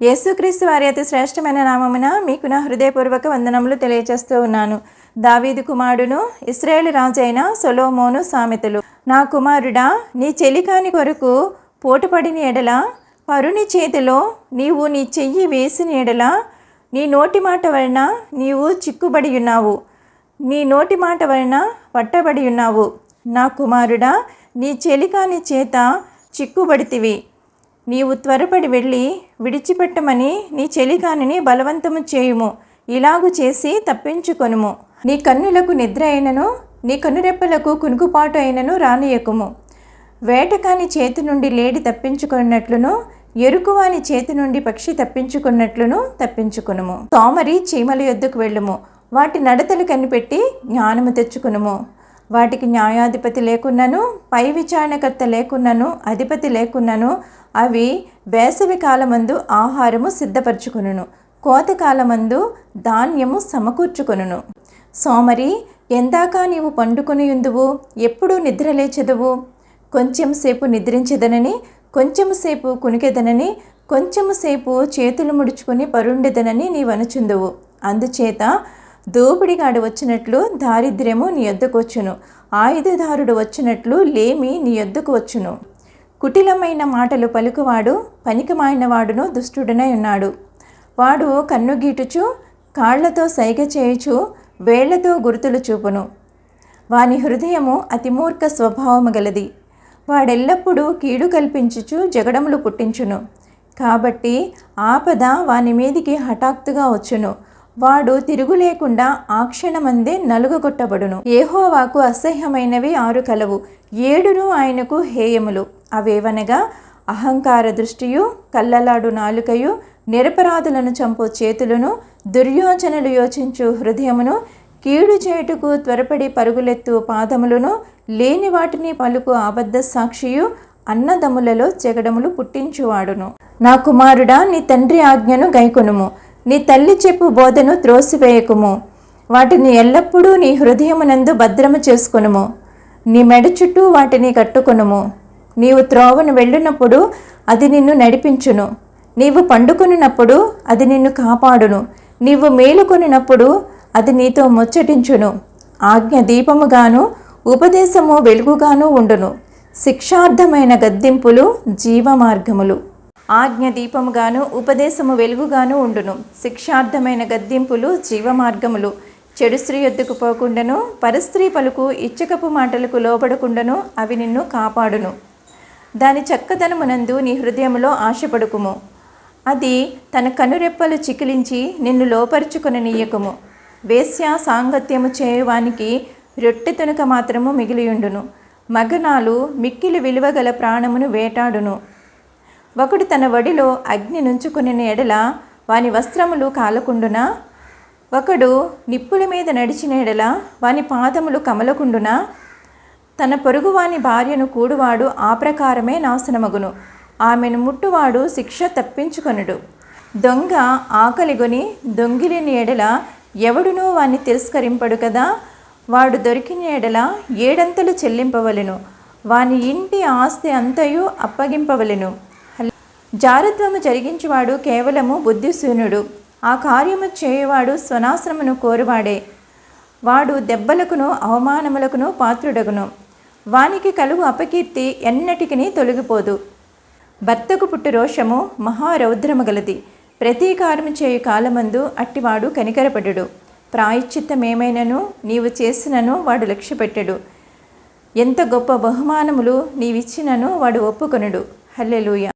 యేసుక్రీస్తు వారి అతి శ్రేష్టమైన నామమున మీకు నా హృదయపూర్వక వందనములు తెలియజేస్తూ ఉన్నాను. దావీదు కుమారుడును ఇస్రాయేల్ రాజైన సొలోమోను సామెతలు. నా కుమారుడా నీ చెలికాని కొరకు పోటుపడిన ఎడల పరుని చేతిలో నీవు నీ చెయ్యి వేసిన ఎడల నీ నోటి మాట వలన నీవు చిక్కుబడి ఉన్నావు. నీ నోటి మాట వలన పట్టబడి ఉన్నావు. నా కుమారుడా నీ చెలికాని చేత చిక్కుబడితివి. నీవు త్వరపడి వెళ్ళి విడిచిపెట్టమని నీ చెలికానిని బలవంతము చేయుము. ఇలాగు చేసి తప్పించుకొనుము. నీ కన్నులకు నిద్ర అయినను నీ కనురెప్పలకు కునుకుపాటు అయినను రానియకుము వేటకాని చేతి నుండి లేడి తప్పించుకున్నట్లును ఎరుకువాని చేతి నుండి పక్షి తప్పించుకున్నట్లును తప్పించుకునుము. సోమరి చీమల యొద్దకు వెళ్ళుము. వాటి నడతలు కనిపెట్టి జ్ఞానము తెచ్చుకునుము. వాటికి న్యాయాధిపతి లేకున్నను పై విచారణకర్త లేకున్నను అధిపతి లేకున్నను అవి వేసవి కాలమందు ఆహారము సిద్ధపరచుకును కోతకాలమందు ధాన్యము సమకూర్చుకొనును. సోమరి ఎందాక నీవు పండుకొని ఉందువు ఎప్పుడు నిద్రలేచెదవు కొంచెం సేపు నిద్రించదనని కొంచెం సేపు కునికెదనని కొంచెం సేపు చేతులు ముడుచుకొని పరుండెదనని నీవనుచుందువు. అందుచేత దోపిడిగాడు వచ్చినట్లు దారిద్ర్యము నీ ఎద్దుకొచ్చును ఆయుధదారుడు వచ్చినట్లు లేమి నీ యొద్దకు వచ్చును. కుటిలమైన మాటలు పలుకువాడు పనికిమాలిన వాడును దుష్టుడనై ఉన్నాడు. వాడు కన్నుగీటుచు కాళ్ళతో సైగ చేయుచు వేళ్ళతో గుర్తులు చూపును. వాని హృదయము అతిమూర్ఖ స్వభావము గలది. వాడెల్లప్పుడూ కీడు కల్పించుచు జగడములు పుట్టించును. కాబట్టి ఆపద వాని మీదికి హఠాత్తుగా వచ్చును. వాడు తిరుగులేకుండా ఆ క్షణమందే నలుగగొట్టబడును. ఏహోవాకు అసహ్యమైనవి ఆరు కలవు. ఏడును ఆయనకు హేయములు. అవేవనగా అహంకార దృష్టియు కల్లలాడు నాలుకయు నిరపరాధులను చంపు చేతులను దుర్యోచనలు యోచించు హృదయమును కీడు చేటుకు త్వరపడి పరుగులెత్తు పాదములను లేని వాటిని పలుకు అబద్ధ సాక్షియు అన్నదములలో జగడములు పుట్టించువాడును. నా కుమారుడా నీ తండ్రి ఆజ్ఞను గైకొనుము. నీ తల్లి చెప్పు బోధను త్రోసివేయకుము. వాటిని ఎల్లప్పుడూ నీ హృదయమునందు భద్రము చేసుకొనుము. నీ మెడ చుట్టూ వాటిని కట్టుకొనుము. నీవు త్రోవను వెళ్ళినప్పుడు అది నిన్ను నడిపించును. నీవు పండుకొనినప్పుడు అది నిన్ను కాపాడును. నీవు మేలుకొనినప్పుడు అది నీతో ముచ్చటించును. ఆజ్ఞ దీపముగాను ఉపదేశము వెలుగుగాను ఉండును. శిక్షార్థమైన గద్దింపులు జీవమార్గములు. ఆజ్ఞ దీపముగాను ఉపదేశము వెలుగుగాను ఉండును. శిక్షార్థమైన గద్దింపులు జీవమార్గములు. చెడు స్త్రీ ఎద్దుకు పోకుండాను పరస్త్రీ పలుకు ఇచ్చకపు మాటలకు లోపడకుండాను అవి నిన్ను కాపాడును. దాని చక్కదనమునందు నీ హృదయములో ఆశపడుకుము. అది తన కనురెప్పలు చికిలించి నిన్ను లోపరుచుకుని నీయకుము వేశ్య సాంగత్యము చేయువానికి రొట్టె తునక మాత్రము మిగిలియుండును. మగనాలు మిక్కిలి విలువగల ప్రాణమును వేటాడును. ఒకడు తన వడిలో అగ్ని నుంచుకుని ఎడల వాని వస్త్రములు కాలకుండున? ఒకడు నిప్పుల మీద నడిచిన ఎడల వాని పాదములు కమలకుండున? తన పొరుగువాని భార్యను కూడువాడు ఆ ప్రకారమే నాశనమగును. ఆమెను ముట్టువాడు శిక్ష తప్పించుకొనుడు. దొంగ ఆకలిగొని దొంగిలిని ఎడల ఎవడునూ వాణ్ణి తిరస్కరింపడు కదా? వాడు దొరికిన ఎడల ఏడంతలు చెల్లింపవలెను. వాని ఇంటి ఆస్తి అంతయు అప్పగింపవలెను. జారత్వము జరిగించేవాడు కేవలము బుద్ధిశూన్యుడు. ఆ కార్యము చేయవాడు స్వనాశ్రమను కోరువాడే. వాడు దెబ్బలకును అవమానములకును పాత్రుడగును. వానికి కలుగు అపకీర్తి ఎన్నటికి తొలగిపోదు. భర్తకు పుట్టు రోషము మహారౌద్రము గలది. ప్రతీకారము చేయు కాలమందు అట్టివాడు కనికరపడు ప్రాయశ్చిత్తమేమైనను నీవు చేసినను వాడు లక్ష్యపెట్టడు. ఎంత గొప్ప బహుమానములు నీవిచ్చినను వాడు ఒప్పుకొనుడు. హల్లెలూయ.